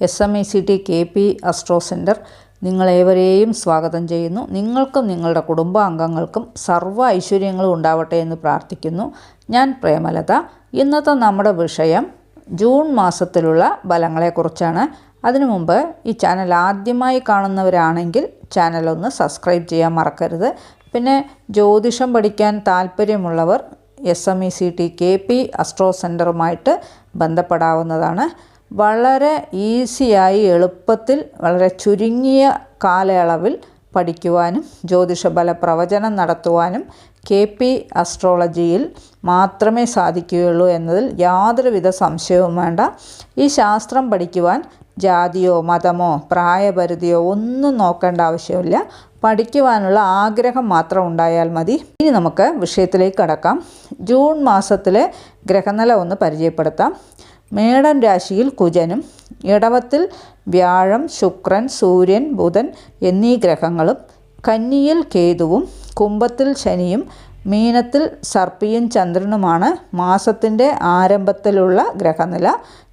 S M I C T K P astro centre നിങ്ങളേവരെയും സ്വാഗതം ചെയ്യുന്നു. നിങ്ങൾക്കും നിങ്ങളുടെ കുടുംബാംഗങ്ങൾക്കും സർവ ഐശ്വര്യങ്ങളും ഉണ്ടാവട്ടെ എന്ന് പ്രാർത്ഥിക്കുന്നു. ഞാൻ പ്രേമലത. ഇന്നത്തെ നമ്മുടെ വിഷയം ജൂൺ മാസത്തിലുള്ള ഫലങ്ങളെക്കുറിച്ചാണ്. അതിനു മുമ്പ് ഈ ചാനൽ ആദ്യമായി കാണുന്നവരാണെങ്കിൽ ചാനൽ ഒന്ന് സബ്സ്ക്രൈബ് ചെയ്യാൻ മറക്കരുത്. പിന്നെ ജ്യോതിഷം പഠിക്കാൻ താല്പര്യമുള്ളവർ S M E C T K P astro സെന്ററുമായിട്ട് ബന്ധപ്പെടാവുന്നതാണ്. വളരെ ഈസിയായി എളുപ്പത്തിൽ വളരെ ചുരുങ്ങിയ കാലയളവിൽ പഠിക്കുവാനും ജ്യോതിഷഫല പ്രവചനം നടത്തുവാനും കെ പി അസ്ട്രോളജിയിൽ മാത്രമേ സാധിക്കുകയുള്ളൂ എന്നതിൽ യാതൊരുവിധ സംശയവും വേണ്ട. ഈ ശാസ്ത്രം പഠിക്കുവാൻ ജാതിയോ മതമോ പ്രായപരിധിയോ ഒന്നും നോക്കേണ്ട ആവശ്യമില്ല. പഠിക്കുവാനുള്ള ആഗ്രഹം മാത്രം ഉണ്ടായാൽ മതി. ഇനി നമുക്ക് വിഷയത്തിലേക്ക് കടക്കാം. ജൂൺ മാസത്തിലെ ഗ്രഹനില ഒന്ന് പരിചയപ്പെടുത്താം. മേടൻ രാശിയിൽ കുജനും ഇടവത്തിൽ വ്യാഴം ശുക്രൻ സൂര്യൻ ബുധൻ എന്നീ ഗ്രഹങ്ങളും കന്നിയിൽ കേതുവും കുംഭത്തിൽ ശനിയും മീനത്തിൽ സർപ്പിയും ചന്ദ്രനുമാണ് മാസത്തിന്റെ ആരംഭത്തിലുള്ള ഗ്രഹനില.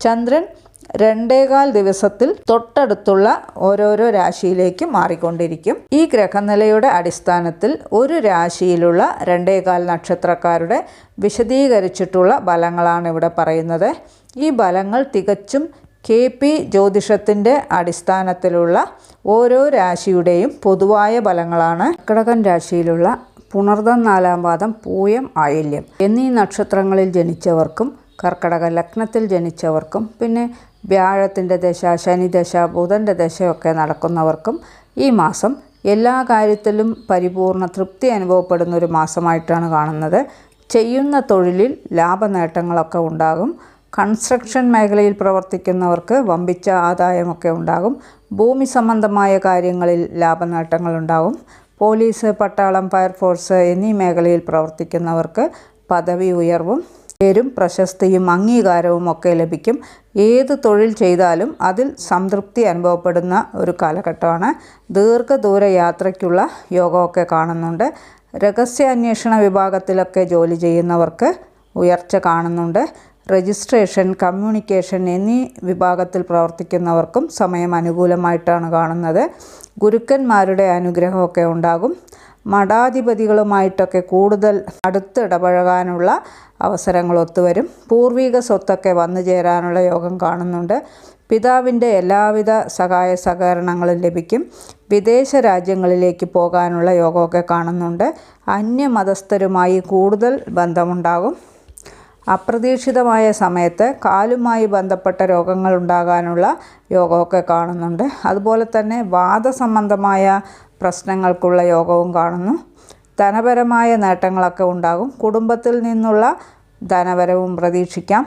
ചന്ദ്രൻ രണ്ടേകാൽ ദിവസത്തിൽ തൊട്ടടുത്തുള്ള ഓരോരോ രാശിയിലേക്ക് മാറിക്കൊണ്ടിരിക്കും. ഈ ഗ്രഹനിലയുടെ അടിസ്ഥാനത്തിൽ ഒരു രാശിയിലുള്ള രണ്ടേകാൽ നക്ഷത്രക്കാരുടെ വിശദീകരിച്ചിട്ടുള്ള ഫലങ്ങളാണ് ഇവിടെ പറയുന്നത്. ഈ ഫലങ്ങൾ തികച്ചും കെ പി ജ്യോതിഷത്തിന്റെ അടിസ്ഥാനത്തിലുള്ള ഓരോ രാശിയുടെയും പൊതുവായ ഫലങ്ങളാണ്. കടകൻ രാശിയിലുള്ള പുണർദം നാലാം പാദം പൂയം ആയില്യം എന്നീ നക്ഷത്രങ്ങളിൽ ജനിച്ചവർക്കും കർക്കടക ലഗ്നത്തിൽ ജനിച്ചവർക്കും പിന്നെ വ്യാഴത്തിന്റെ ദശ ശനിദശ ബുധന്റെ ദശയൊക്കെ നടക്കുന്നവർക്കും ഈ മാസം എല്ലാ കാര്യത്തിലും പരിപൂർണ തൃപ്തി അനുഭവപ്പെടുന്ന ഒരു മാസമായിട്ടാണ് കാണുന്നത്. ചെയ്യുന്ന തൊഴിലിൽ ലാഭനേട്ടങ്ങളൊക്കെ ഉണ്ടാകും. കൺസ്ട്രക്ഷൻ മേഖലയിൽ പ്രവർത്തിക്കുന്നവർക്ക് വമ്പിച്ച ആദായമൊക്കെ ഉണ്ടാകും. ഭൂമി സംബന്ധമായ കാര്യങ്ങളിൽ ലാഭനേട്ടങ്ങളുണ്ടാകും പോലീസ് പട്ടാളം ഫയർഫോഴ്സ് എന്നീ മേഖലയിൽ പ്രവർത്തിക്കുന്നവർക്ക് പദവി ഉയർവും. പേരും പ്രശസ്തിയും അംഗീകാരവും ഒക്കെ ലഭിക്കും. ഏത് തൊഴിൽ ചെയ്താലും അതിൽ സംതൃപ്തി അനുഭവപ്പെടുന്ന ഒരു കാലഘട്ടമാണ്. ദീർഘദൂര യാത്രയ്ക്കുള്ള യോഗമൊക്കെ കാണുന്നുണ്ട്. രഹസ്യാന്വേഷണ വിഭാഗത്തിലൊക്കെ ജോലി ചെയ്യുന്നവർക്ക് ഉയർച്ച കാണുന്നുണ്ട്. രജിസ്ട്രേഷൻ കമ്മ്യൂണിക്കേഷൻ എന്നീ വിഭാഗത്തിൽ പ്രവർത്തിക്കുന്നവർക്കും സമയം അനുകൂലമായിട്ടാണ് കാണുന്നത്. ഗുരുക്കന്മാരുടെ അനുഗ്രഹമൊക്കെ ഉണ്ടാകും. മഠാധിപതികളുമായിട്ടൊക്കെ കൂടുതൽ അടുത്തിടപഴകാനുള്ള അവസരങ്ങൾ ഒത്തുവരും. പൂർവിക സ്വത്തൊക്കെ വന്നു ചേരാനുള്ള യോഗം കാണുന്നുണ്ട്. പിതാവിന്റെ എല്ലാവിധ സഹായ സഹകരണങ്ങളും ലഭിക്കും. വിദേശ രാജ്യങ്ങളിലേക്ക് പോകാനുള്ള യോഗമൊക്കെ കാണുന്നുണ്ട്. അന്യമതസ്ഥരുമായി കൂടുതൽ ബന്ധമുണ്ടാകും. അപ്രതീക്ഷിതമായ സമയത്ത് കാലുമായി ബന്ധപ്പെട്ട രോഗങ്ങൾ ഉണ്ടാകാനുള്ള യോഗമൊക്കെ കാണുന്നുണ്ട്. അതുപോലെ തന്നെ വാദസംബന്ധമായ പ്രശ്നങ്ങൾക്കുള്ള യോഗവും കാണുന്നു. ധനപരമായ നേട്ടങ്ങളൊക്കെ ഉണ്ടാകും. കുടുംബത്തിൽ നിന്നുള്ള ധനവരവും പ്രതീക്ഷിക്കാം.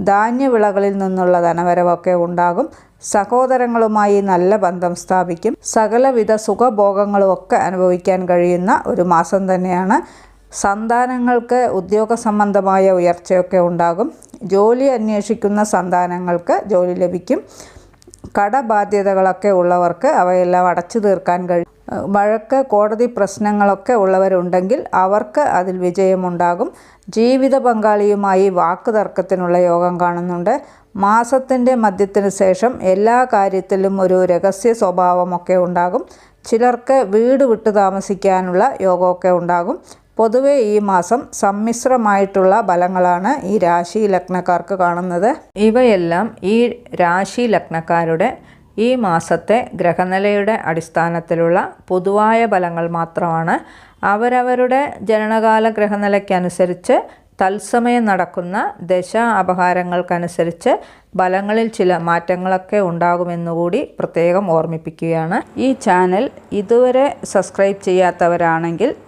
ധാന്യവിളകളിൽ നിന്നുള്ള ധനവരവൊക്കെ ഉണ്ടാകും. സഹോദരങ്ങളുമായി നല്ല ബന്ധം സ്ഥാപിക്കും. സകലവിധ സുഖഭോഗങ്ങളുമൊക്കെ അനുഭവിക്കാൻ കഴിയുന്ന ഒരു മാസം തന്നെയാണ് സന്താനങ്ങൾക്ക് ഉദ്യോഗ സംബന്ധമായ ഉയർച്ചയൊക്കെ ഉണ്ടാകും. ജോലി അന്വേഷിക്കുന്ന സന്താനങ്ങൾക്ക് ജോലി ലഭിക്കും. കടബാധ്യതകളൊക്കെ ഉള്ളവർക്ക് അവയെല്ലാം അടച്ചു തീർക്കാൻ കഴിയും വഴക്ക് കോടതി പ്രശ്നങ്ങളൊക്കെ ഉള്ളവരുണ്ടെങ്കിൽ അവർക്ക് അതിൽ വിജയമുണ്ടാകും. ജീവിത പങ്കാളിയുമായി വാക്കുതർക്കത്തിനുള്ള യോഗം കാണുന്നുണ്ട്. മാസത്തിന്റെ മധ്യത്തിന് ശേഷം എല്ലാ കാര്യത്തിലും ഒരു രഹസ്യ സ്വഭാവമൊക്കെ ഉണ്ടാകും. ചിലർക്ക് വീട് വിട്ടു താമസിക്കാനുള്ള യോഗമൊക്കെ ഉണ്ടാകും. പൊതുവെ ഈ മാസം സമ്മിശ്രമായിട്ടുള്ള ഫലങ്ങളാണ് ഈ രാശി ലഗ്നക്കാർക്ക് കാണുന്നത്. ഇവയെല്ലാം ഈ രാശി ലഗ്നക്കാരുടെ ഈ മാസത്തെ ഗ്രഹനിലയുടെ അടിസ്ഥാനത്തിലുള്ള പൊതുവായ ഫലങ്ങൾ മാത്രമാണ്. അവരവരുടെ ജനനകാല ഗ്രഹനിലയ്ക്കനുസരിച്ച് തത്സമയം നടക്കുന്ന ദശ അപഹാരങ്ങൾക്കനുസരിച്ച് ഫലങ്ങളിൽ ചില മാറ്റങ്ങളൊക്കെ ഉണ്ടാകുമെന്നുകൂടി പ്രത്യേകം ഓർമ്മിപ്പിക്കുകയാണ്. ഈ ചാനൽ ഇതുവരെ സബ്സ്ക്രൈബ് ചെയ്യാത്തവരാണെങ്കിൽ